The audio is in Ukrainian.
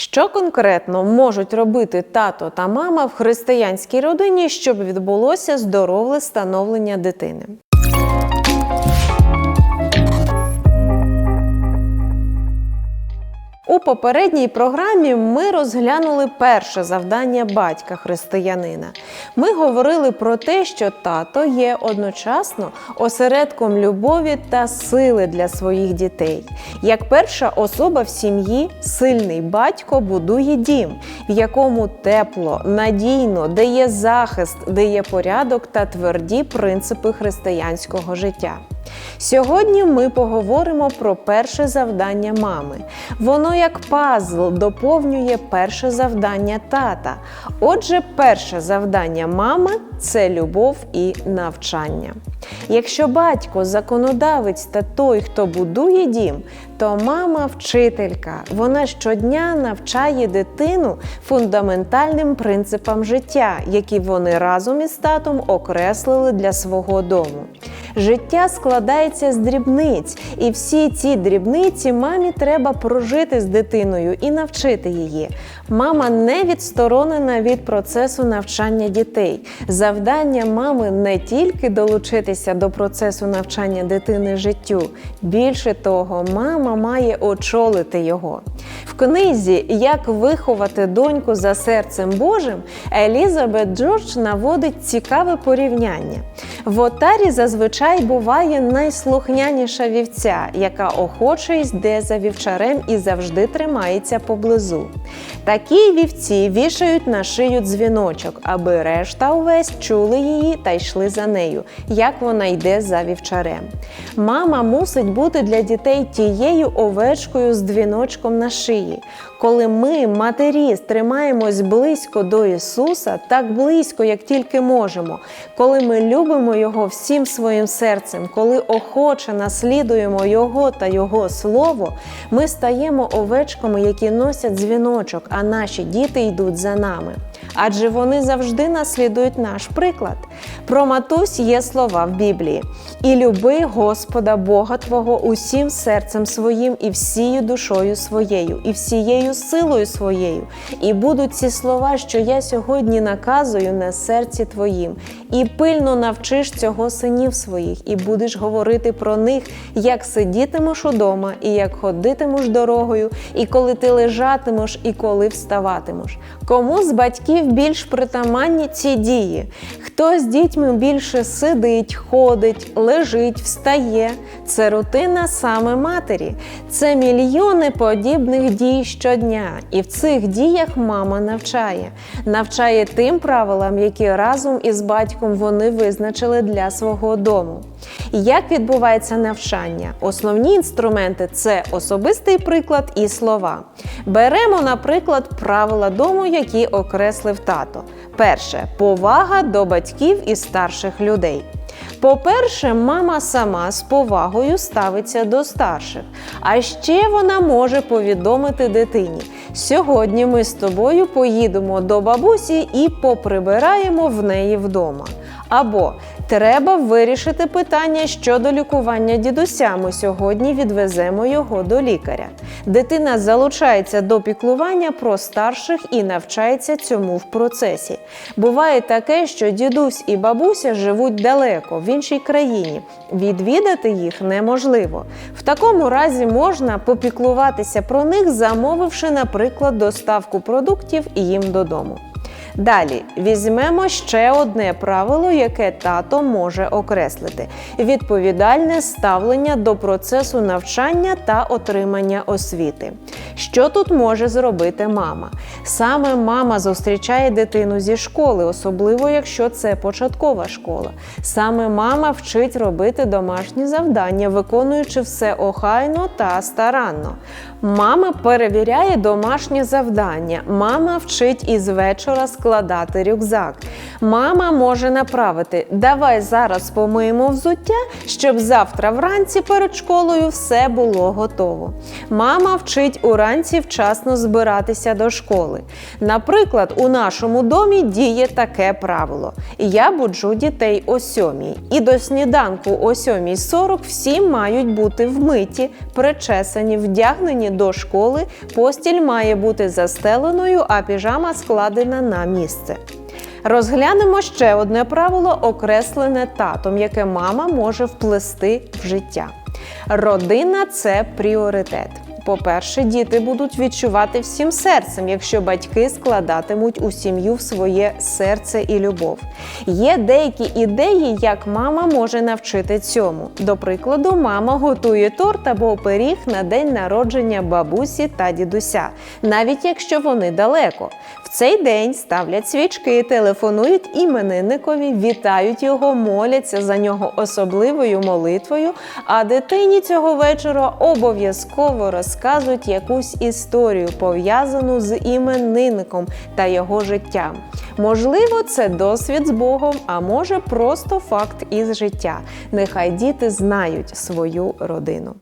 Що конкретно можуть робити тато та мама в християнській родині, щоб відбулося здорове становлення дитини? Попередній програмі ми розглянули перше завдання батька християнина. Ми говорили про те, що тато є одночасно осередком любові та сили для своїх дітей. Як перша особа в сім'ї, сильний батько будує дім, в якому тепло, надійно, де є захист, де є порядок та тверді принципи християнського життя. Сьогодні ми поговоримо про перше завдання мами. Воно як пазл доповнює перше завдання тата. Отже, перше завдання мами це любов і навчання. Якщо батько законодавець та той, хто будує дім, то мама вчителька. Вона щодня навчає дитину фундаментальним принципам життя, які вони разом із татом окреслили для свого дому. Життя складається з дрібниць, і всі ці дрібниці мамі треба прожити з дитиною і навчити її. Мама не відсторонена від процесу навчання дітей. Завдання мами не тільки долучитися до процесу навчання дитини життю. Більше того, мама має очолити його. В книзі Як виховати доньку за серцем Божим Елізабет Джордж наводить цікаве порівняння. В отарі зазвичай буває найслухняніша вівця, яка охоче йде за вівчарем і завжди тримається поблизу. Такі вівці вішають на шию дзвіночок, аби решта увесь чули її та йшли за нею, як вона йде за вівчарем. Мама мусить бути для дітей тією овечкою з дзвіночком на шиї. Коли ми, матері, тримаємось близько до Ісуса, так близько, як тільки можемо, коли ми любимо Його всім своїм серцем, коли охоче наслідуємо Його та Його Слово, ми стаємо овечками, які носять дзвіночок, а наші діти йдуть за нами. Адже вони завжди наслідують наш приклад. Про матусь є слова в Біблії: і люби Господа Бога Твого усім серцем своїм, і всією душою своєю, і всією силою своєю. І будуть ці слова, що я сьогодні наказую на серці твоїм, і пильно навчиш цього синів своїх, і будеш говорити про них, як сидітимеш удома, і як ходитимеш дорогою, і коли ти лежатимеш, і коли вставатимеш. Кому з батьків більш притаманні ці дії? Хто з дітьми більше сидить, ходить, лежить, встає? Це рутина саме матері. Це мільйони подібних дій щодня. І в цих діях мама навчає. Навчає тим правилам, які разом із батьком вони визначили для свого дому. Як відбувається навчання? Основні інструменти це особистий приклад і слова. Беремо, наприклад, правила дому, які окреслив тато. Перше повага до батьків і старших людей. По-перше, мама сама з повагою ставиться до старших, а ще вона може повідомити дитині: сьогодні ми з тобою поїдемо до бабусі і поприбираємо в неї вдома. Або треба вирішити питання щодо лікування дідуся. Ми сьогодні відвеземо його до лікаря. Дитина залучається до піклування про старших і навчається цьому в процесі. Буває таке, що дідусь і бабуся живуть далеко, в іншій країні. Відвідати їх неможливо. В такому разі можна попіклуватися про них, замовивши, наприклад, доставку продуктів їм додому. Далі візьмемо ще одне правило, яке тато може окреслити: відповідальне ставлення до процесу навчання та отримання освіти. Що тут може зробити мама? Саме мама зустрічає дитину зі школи, особливо якщо це початкова школа. Саме мама вчить робити домашні завдання, виконуючи все охайно та старанно. Мама перевіряє домашнє завдання. Мама вчить із вечора складати рюкзак. Мама може направити: давай зараз помиємо взуття, щоб завтра вранці перед школою все було готово. Мама вчить уранці вчасно збиратися до школи. Наприклад, у нашому домі діє таке правило: я буджу дітей о сьомій, і до сніданку о 7.40 всі мають бути вмиті, причесані, вдягнені до школи постіль має бути застеленою, а піжама складена на місце. Розглянемо ще одне правило, окреслене татом, яке мама може вплести в життя. Родина це пріоритет. По-перше, діти будуть відчувати всім серцем, якщо батьки складатимуть у сім'ю в своє серце і любов. Є деякі ідеї, як мама може навчити цьому. До прикладу, мама готує торт або пиріг на день народження бабусі та дідуся, навіть якщо вони далеко. Цей день ставлять свічки, телефонують іменинникові, вітають його, моляться за нього особливою молитвою. А дитині цього вечора обов'язково розказують якусь історію, пов'язану з іменинником та його життям. Можливо, це досвід з Богом, а може просто факт із життя. Нехай діти знають свою родину.